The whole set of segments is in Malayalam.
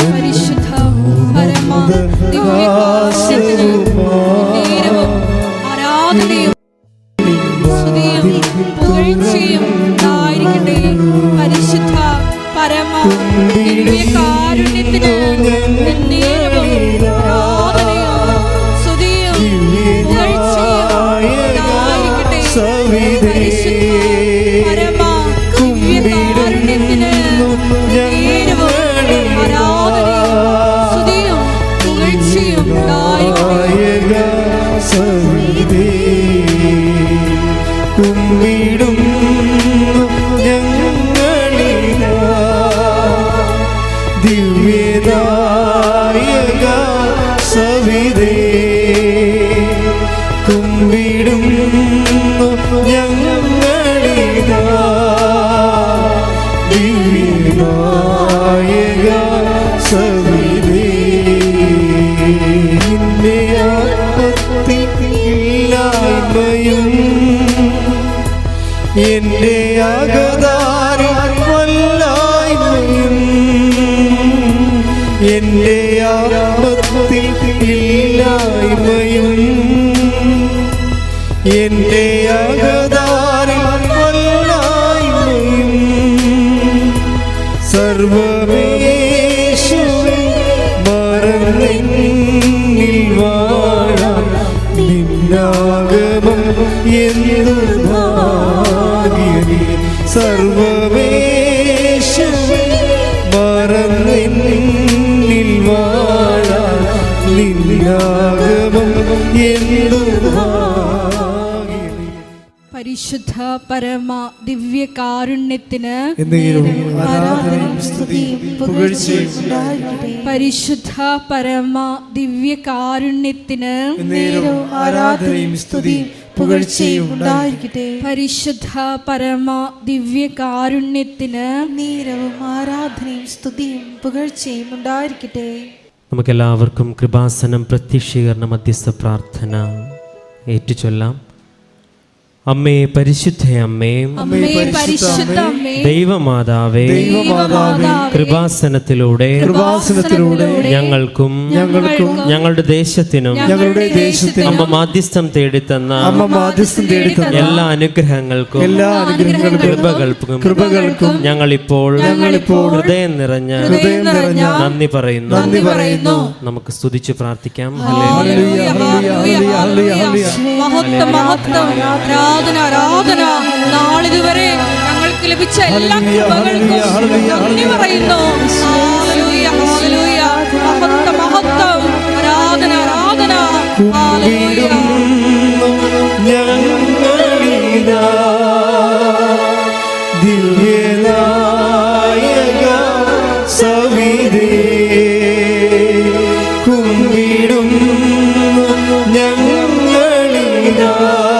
പരിശുദ്ധ പരമ ദിവ്യകാരുണ്യത്തിന് എന്റെ അകതാരി വല്ലായ്മയും എന്റെ ആരാമത്തിൽ ഇല്ലായ്മയും എന്റെ അകതാരി വല്ലായ്മയും സർവമേശുവേ സർവമേശുവേ മറന്നിൽ വാഴാൻ നിന്നാഗമം എന്തു പരിശുദ്ധ പരമ ദിവ്യ കാരുണ്യത്തിന് പരിശുദ്ധ പരമ ദിവ്യ കാരുണ്യത്തിന് ആരാധനയും സ്തുതിയും പുകഴ്ചയും ഉണ്ടായിരിക്കട്ടെ പരിശുദ്ധ പരമ ദിവ്യകാരുണ്യത്തിന് നീരവും ആരാധനയും സ്തുതിയും പുകഴ്ചയും ഉണ്ടായിരിക്കട്ടെ. നമുക്കെല്ലാവർക്കും കൃപാസനം പ്രത്യക്ഷീകരണ മധ്യസ്ഥ പ്രാർത്ഥന ഏറ്റുചൊല്ലാം. അമ്മേ പരിശുദ്ധ അമ്മേ. ദൈവമാതാവേ കൃപാസനത്തിലൂടെ കൃപാസനത്തിലൂടെ ഞങ്ങൾക്കും ഞങ്ങൾക്കും ഞങ്ങളുടെ ദേശത്തിനും ഞങ്ങളുടെ ദേശത്തിനും അമ്മ മാധ്യസ്ഥം തേടിത്തന്ന അമ്മ മാധ്യസ്ഥം തേടിത്തന്ന എല്ലാ അനുഗ്രഹങ്ങൾക്കും എല്ലാ അനുഗ്രഹങ്ങൾക്കും കൃപകൾക്കും കൃപകൾക്കും ഞങ്ങളിപ്പോൾ ഞങ്ങളിപ്പോൾ ഹൃദയം നിറഞ്ഞ ഹൃദയം നിറഞ്ഞ നന്ദി പറയുന്നു. നന്ദി പറയുന്നു. നമുക്ക് സ്തുതിച്ച് പ്രാർത്ഥിക്കാം. Hallelujah, hallelujah, hallelujah, hallelujah. മഹത്വം മഹത്വം. ആരാധന ആരാധന. നാളിതുവരെ ഞങ്ങൾക്ക് ലഭിച്ച എല്ലാ കൃപകൾക്കും നന്ദി പറയുന്നു. മഹത്വം മഹത്വം. ആരാധന ആരാധന. ഹല്ലേലൂയ. ഞങ്ങളിതാ. ദിവ്യനായക കുമ്പിടും ഞങ്ങളിതാ.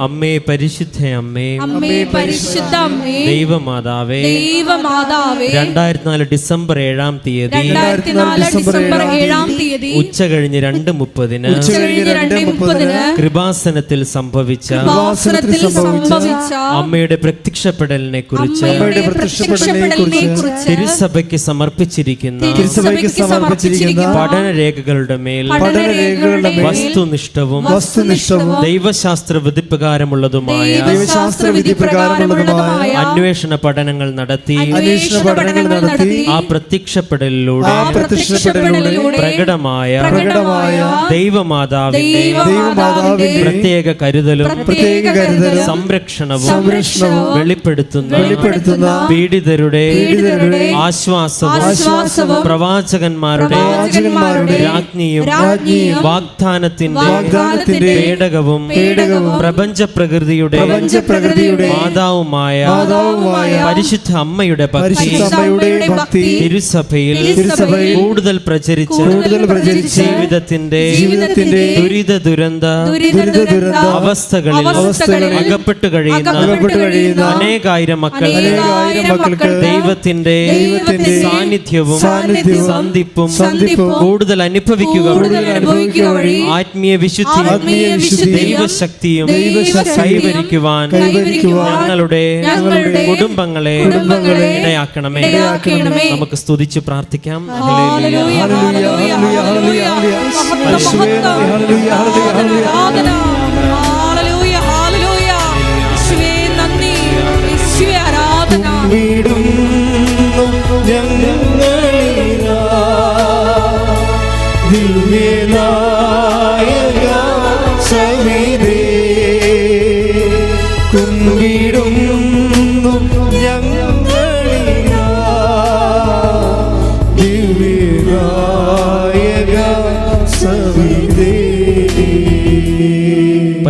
അമ്മേ പരിശുദ്ധ അമ്മേ. അമ്മേ പരിശുദ്ധ അമ്മേ. ദൈവമാതാവേ. ദൈവമാതാവേ. രണ്ടായിരത്തി നാല് ഡിസംബർ ഏഴാം തീയതി. രണ്ടായിരത്തി നാല് ഡിസംബർ ഏഴാം തീയതി. ഉച്ച കഴിഞ്ഞ് രണ്ട് മുപ്പതിന് ഉച്ചകഴിഞ്ഞ് രണ്ടേ മുപ്പതിന് കൃപാസനത്തിൽ സംഭവിച്ച സംഭവിച്ച അമ്മയുടെ പ്രത്യക്ഷപ്പെടലിനെ കുറിച്ച് അമ്മയുടെ പ്രത്യക്ഷപ്പെടലിനെ കുറിച്ച് തിരുസഭയ്ക്ക് സമർപ്പിച്ചിരിക്കുന്ന തിരുസഭയ്ക്ക് സമർപ്പിച്ചിരിക്കുന്ന പഠനരേഖകളുടെ മേൽ വസ്തുനിഷ്ഠവും വസ്തുനിഷ്ഠവും ദൈവശാസ്ത്ര വിധിപ്രകാരമുള്ളതുമായ ദൈവശാസ്ത്ര വിധി പ്രകാരമുള്ളതുമായ അന്വേഷണ പഠനങ്ങൾ നടത്തി അന്വേഷണ പഠനങ്ങൾ നടത്തി ആ പ്രത്യക്ഷപ്പെടലിലൂടെ പ്രകടമായ പ്രകടമായ ദൈവമാതാവിന്റെ ദൈവമാതാവിന്റെ പ്രത്യേക കരുതലും പ്രത്യേക കരുതലും സംരക്ഷണവും സംരക്ഷണവും വെളിപ്പെടുത്തുന്ന വെളിപ്പെടുത്തുന്ന പീഡിതരുടെ പീഡിതരുടെ ആശ്വാസവും ആശ്വാസവും പ്രവാചകന്മാരുടെ രാജ്ഞിയും വാഗ്ദാനത്തിന്റെ വാഗ്ദാനത്തിന്റെ പേടകവും പേടകവും പ്രപഞ്ച പ്രപഞ്ചപ്രകൃതിയുടെ പ്രപഞ്ചപ്രകൃതിയുടെ മാതാവുമായ മാതാവുമായ പരിശുദ്ധ അമ്മയുടെ ഭക്തി. പരിശുദ്ധ അമ്മയുടെ ഭക്തി തിരുസഭയിൽ തിരുസഭയിൽ കൂടുതൽ പ്രചരിച്ച് കൂടുതൽ പ്രചരിച്ച് ജീവിതത്തിന്റെ ജീവിതത്തിന്റെ ദുരിത ദുരന്ത ദുരിത ദുരന്ത അവസ്ഥകളിൽ അവസ്ഥകളിൽ അകപ്പെട്ടു കഴിയുന്ന അകപ്പെട്ടു കഴിയുന്ന അനേകായിരം മക്കൾ. അനേകായിരം മക്കൾക്ക് ദൈവത്തിന്റെ ദൈവത്തിന്റെ സാന്നിധ്യവും സാന്നിധ്യവും സന്ധിപ്പും സന്ധിപ്പും കൂടുതൽ അനുഭവിക്കുക കൂടുതൽ അനുഭവിക്കുക ആത്മീയ വിശുദ്ധി ആത്മീയ വിശുദ്ധി ദൈവശക്തിയും ദൈവശക്തിയും കൈവരിക്കുവാൻ ഞങ്ങളുടെ കുടുംബങ്ങളെ കുടുംബങ്ങളെ ഇടയാക്കണമേ. നമുക്ക് സ്തുതിച്ച് പ്രാർത്ഥിക്കാം. ഹല്ലേലൂയ, ഹല്ലേലൂയ,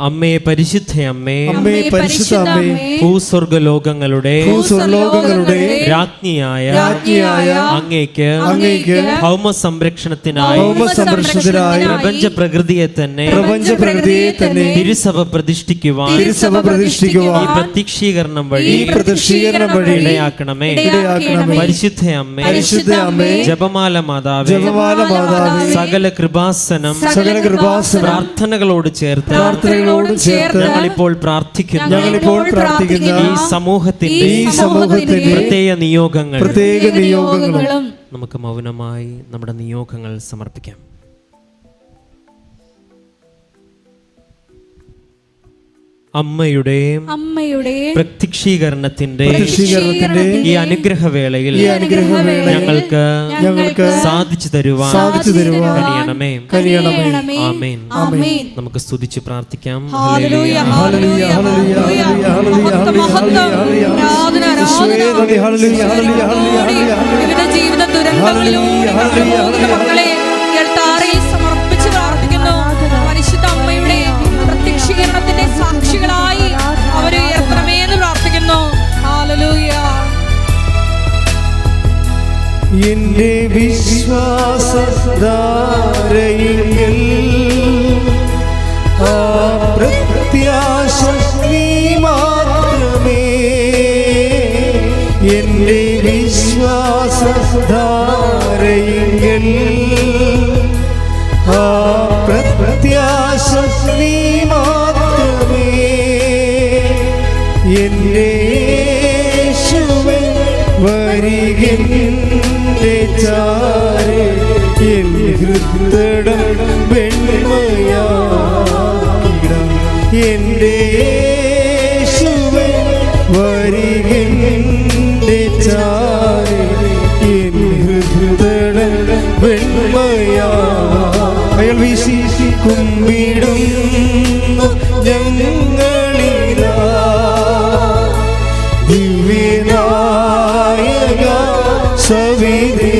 അമ്മേ പരിശുദ്ധ അമ്മേ. അമ്മേ പരിശുദ്ധ അമ്മേ. ഭൂസ്വർഗ ലോകങ്ങളുടെ ഭൂസ്വർലോകങ്ങളുടെ രാജ്ഞിയായ രാജ്ഞിയായ അങ്ങേക്ക് അങ്ങേക്ക് ഭൗമ സംരക്ഷണത്തിനായി ഭൗമ സംരക്ഷണത്തിനായി പ്രപഞ്ച പ്രകൃതിയെ തന്നെ പ്രപഞ്ച പ്രകൃതിയെ തന്നെ തിരുസഭ പ്രതിഷ്ഠിക്കുവാൻ തിരുസഭ പ്രതിഷ്ഠിക്കുവാൻ ഈ പ്രത്യക്ഷീകരണം വഴി ഈ പ്രദർശീകരണം വഴി ഇടയാക്കണമേ. ഇടയാക്കണമേ. പരിശുദ്ധ അമ്മേ. പരിശുദ്ധ അമ്മേ. ജപമാല മാതാവേ. ജപമാല മാതാവേ. സകല കൃപാസനം സകല കൃപാസനം പ്രാർത്ഥനകളോട് ചേർത്ത് പ്രാർത്ഥനകളോട് ചേർത്ത് ഞങ്ങൾ ഇപ്പോൾ പ്രാർത്ഥിക്കുന്നു. ഞങ്ങൾ ഇപ്പോൾ പ്രാർത്ഥിക്കുന്ന. ഈ സമൂഹത്തിന്റെ ഈ സമൂഹത്തിന്റെ പ്രത്യേക നിയോഗങ്ങൾ പ്രത്യേക നിയോഗങ്ങളും നമുക്ക് മൗനമായി നമ്മുടെ നിയോഗങ്ങൾ സമർപ്പിക്കാം. അമ്മയുടെ അമ്മയുടെ പ്രത്യക്ഷീകരണത്തിന്റെ ഈ അനുഗ്രഹവേളയിൽ വേളയിൽ ഞങ്ങൾക്ക് ഞങ്ങൾക്ക് സാധിച്ചു തരുവാൻ സാധിച്ചു തരുവാൻ കഴിയണമേ കഴിയണമേ ആമേൻ. ആമേൻ. നമുക്ക് സ്തുതിച്ച് പ്രാർത്ഥിക്കാം. ജീവിത ഹല്ലേലൂയ, വിശ്വാസധാരയിൽ ആ പ്രത്യാശ നീ മാത്രമേ എന്റെ വിശ്വാസധാരയിൽ ആ പ്രത്യാശ നീ മാത്രമേ എന്റെ യേശുവേ വരികെന്റെ ചാരെ എൻ ഹൃദടം വെണ്മയാക്കിടാം എന്റെ യേശുവേ വരികെന്റെ ചാരെ എൻ ഹൃദടം വെണ്മയാ അയാൾ വീശി കുമ്പിടുന്നു ഞങ്ങളിതാ. ദിവ്യനായക സവിതേ